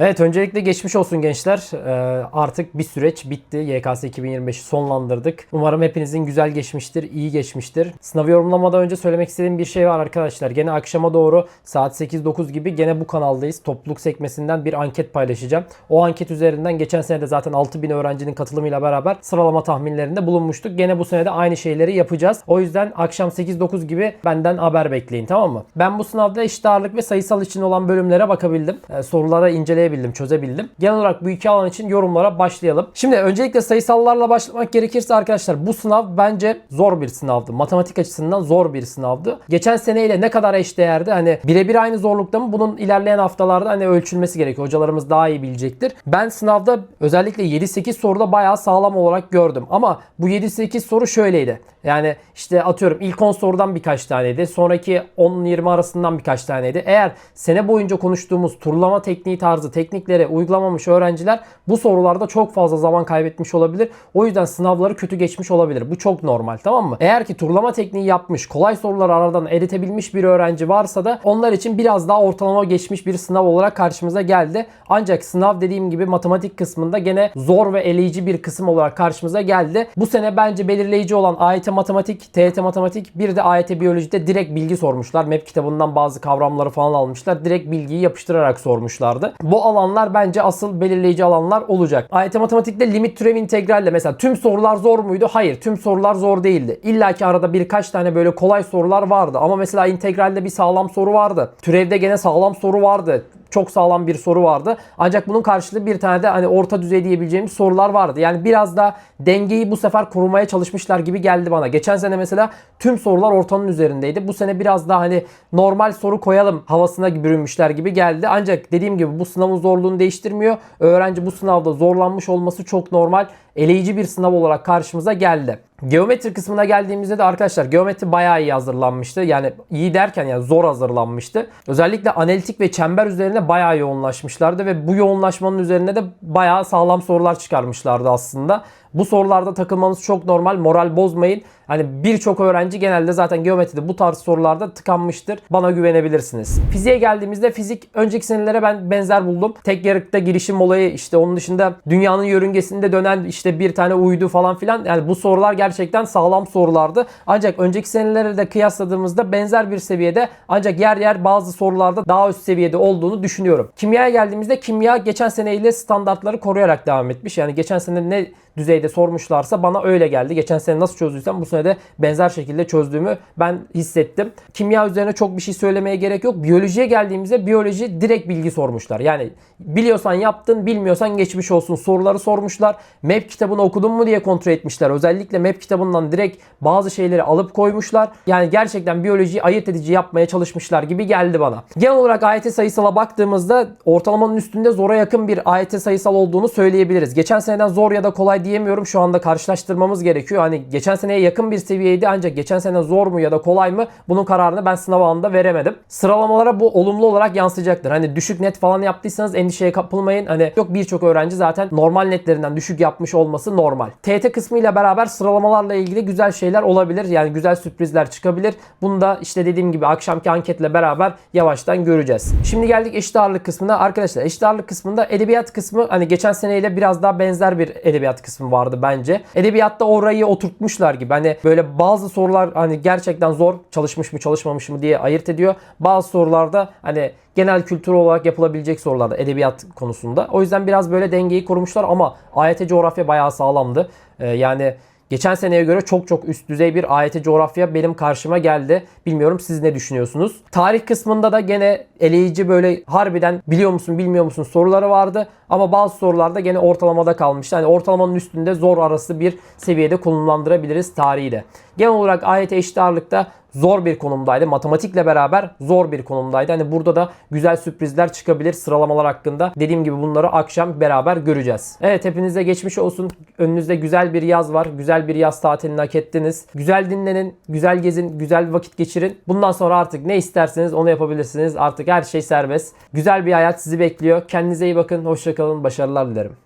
Evet öncelikle geçmiş olsun gençler. Ee, artık bir süreç bitti. YKS 2025'i sonlandırdık. Umarım hepinizin güzel geçmiştir, iyi geçmiştir. Sınav yorumlamadan önce söylemek istediğim bir şey var arkadaşlar. Gene akşama doğru saat 8-9 gibi gene bu kanaldayız. Topluluk sekmesinden bir anket paylaşacağım. O anket üzerinden geçen sene de zaten 6000 öğrencinin katılımıyla beraber sıralama tahminlerinde bulunmuştuk. Gene bu sene de aynı şeyleri yapacağız. O yüzden akşam 8-9 gibi benden haber bekleyin tamam mı? Ben bu sınavda eşit ağırlık ve sayısal için olan bölümlere bakabildim. Ee, sorulara inceleyebildim, çözebildim. Genel olarak bu iki alan için yorumlara başlayalım. Şimdi öncelikle sayısallarla başlamak gerekirse arkadaşlar bu sınav bence zor bir sınavdı. Matematik açısından zor bir sınavdı. Geçen seneyle ne kadar eşdeğerdi? Hani birebir aynı zorlukta mı? Bunun ilerleyen haftalarda hani ölçülmesi gerekiyor. Hocalarımız daha iyi bilecektir. Ben sınavda özellikle 7-8 soruda bayağı sağlam olarak gördüm. Ama bu 7-8 soru şöyleydi. Yani işte atıyorum ilk 10 sorudan birkaç taneydi. Sonraki 10-20 arasından birkaç taneydi. Eğer sene boyunca konuştuğumuz turlama tekniği tarzı teknikleri uygulamamış öğrenciler bu sorularda çok fazla zaman kaybetmiş olabilir. O yüzden sınavları kötü geçmiş olabilir. Bu çok normal tamam mı? Eğer ki turlama tekniği yapmış, kolay soruları aradan eritebilmiş bir öğrenci varsa da onlar için biraz daha ortalama geçmiş bir sınav olarak karşımıza geldi. Ancak sınav dediğim gibi matematik kısmında gene zor ve eleyici bir kısım olarak karşımıza geldi. Bu sene bence belirleyici olan AYT matematik, TYT matematik bir de AYT biyolojide direkt bilgi sormuşlar. MEP kitabından bazı kavramları falan almışlar. Direkt bilgiyi yapıştırarak sormuşlardı. Bu alanlar bence asıl belirleyici alanlar olacak. AYT matematikte limit türev integralle mesela tüm sorular zor muydu? Hayır, tüm sorular zor değildi. İlla ki arada birkaç tane böyle kolay sorular vardı. Ama mesela integralde bir sağlam soru vardı. Türevde gene sağlam soru vardı çok sağlam bir soru vardı. Ancak bunun karşılığı bir tane de hani orta düzey diyebileceğimiz sorular vardı. Yani biraz da dengeyi bu sefer kurmaya çalışmışlar gibi geldi bana. Geçen sene mesela tüm sorular ortanın üzerindeydi. Bu sene biraz daha hani normal soru koyalım havasına bürünmüşler gibi geldi. Ancak dediğim gibi bu sınavın zorluğunu değiştirmiyor. Öğrenci bu sınavda zorlanmış olması çok normal. Eleyici bir sınav olarak karşımıza geldi. Geometri kısmına geldiğimizde de arkadaşlar geometri bayağı iyi hazırlanmıştı. Yani iyi derken yani zor hazırlanmıştı. Özellikle analitik ve çember üzerine bayağı yoğunlaşmışlardı ve bu yoğunlaşmanın üzerine de bayağı sağlam sorular çıkarmışlardı aslında. Bu sorularda takılmanız çok normal. Moral bozmayın. Hani birçok öğrenci genelde zaten geometride bu tarz sorularda tıkanmıştır. Bana güvenebilirsiniz. Fiziğe geldiğimizde fizik önceki senelere ben benzer buldum. Tek yarıkta girişim olayı işte onun dışında dünyanın yörüngesinde dönen işte bir tane uydu falan filan. Yani bu sorular gerçekten sağlam sorulardı. Ancak önceki senelere de kıyasladığımızda benzer bir seviyede ancak yer yer bazı sorularda daha üst seviyede olduğunu düşünüyorum. Kimyaya geldiğimizde kimya geçen seneyle standartları koruyarak devam etmiş. Yani geçen sene ne düzeyde sormuşlarsa bana öyle geldi. Geçen sene nasıl çözdüysem bu sene de benzer şekilde çözdüğümü ben hissettim. Kimya üzerine çok bir şey söylemeye gerek yok. Biyolojiye geldiğimizde biyoloji direkt bilgi sormuşlar. Yani biliyorsan yaptın, bilmiyorsan geçmiş olsun soruları sormuşlar. MEP kitabını okudun mu diye kontrol etmişler. Özellikle MEP kitabından direkt bazı şeyleri alıp koymuşlar. Yani gerçekten biyolojiyi ayırt edici yapmaya çalışmışlar gibi geldi bana. Genel olarak AYT sayısala baktığımızda ortalamanın üstünde zora yakın bir AYT sayısal olduğunu söyleyebiliriz. Geçen seneden zor ya da kolay diyemiyorum. Şu anda karşılaştırmamız gerekiyor. Hani geçen seneye yakın bir seviyeydi ancak geçen sene zor mu ya da kolay mı bunun kararını ben sınav anında veremedim. Sıralamalara bu olumlu olarak yansıyacaktır. Hani düşük net falan yaptıysanız endişeye kapılmayın. Hani yok birçok öğrenci zaten normal netlerinden düşük yapmış olması normal. TET kısmıyla beraber sıralamalarla ilgili güzel şeyler olabilir. Yani güzel sürprizler çıkabilir. Bunu da işte dediğim gibi akşamki anketle beraber yavaştan göreceğiz. Şimdi geldik eşit ağırlık kısmına. Arkadaşlar eşit ağırlık kısmında edebiyat kısmı hani geçen seneyle biraz daha benzer bir edebiyat kısmı vardı bence. Edebiyatta orayı oturtmuşlar gibi. Hani böyle bazı sorular hani gerçekten zor çalışmış mı çalışmamış mı diye ayırt ediyor. Bazı sorularda hani genel kültür olarak yapılabilecek sorularda edebiyat konusunda. O yüzden biraz böyle dengeyi kurmuşlar ama AYT coğrafya bayağı sağlamdı. Ee, yani Geçen seneye göre çok çok üst düzey bir AYT coğrafya benim karşıma geldi. Bilmiyorum siz ne düşünüyorsunuz? Tarih kısmında da gene eleyici böyle harbiden biliyor musun bilmiyor musun soruları vardı. Ama bazı sorularda gene ortalamada kalmıştı. Yani ortalamanın üstünde zor arası bir seviyede konumlandırabiliriz tarihi de. Genel olarak AYT eşit ağırlıkta zor bir konumdaydı. Matematikle beraber zor bir konumdaydı. Hani burada da güzel sürprizler çıkabilir sıralamalar hakkında. Dediğim gibi bunları akşam beraber göreceğiz. Evet hepinize geçmiş olsun. Önünüzde güzel bir yaz var. Güzel bir yaz tatilini hak ettiniz. Güzel dinlenin, güzel gezin, güzel vakit geçirin. Bundan sonra artık ne isterseniz onu yapabilirsiniz. Artık her şey serbest. Güzel bir hayat sizi bekliyor. Kendinize iyi bakın. Hoşçakalın. Başarılar dilerim.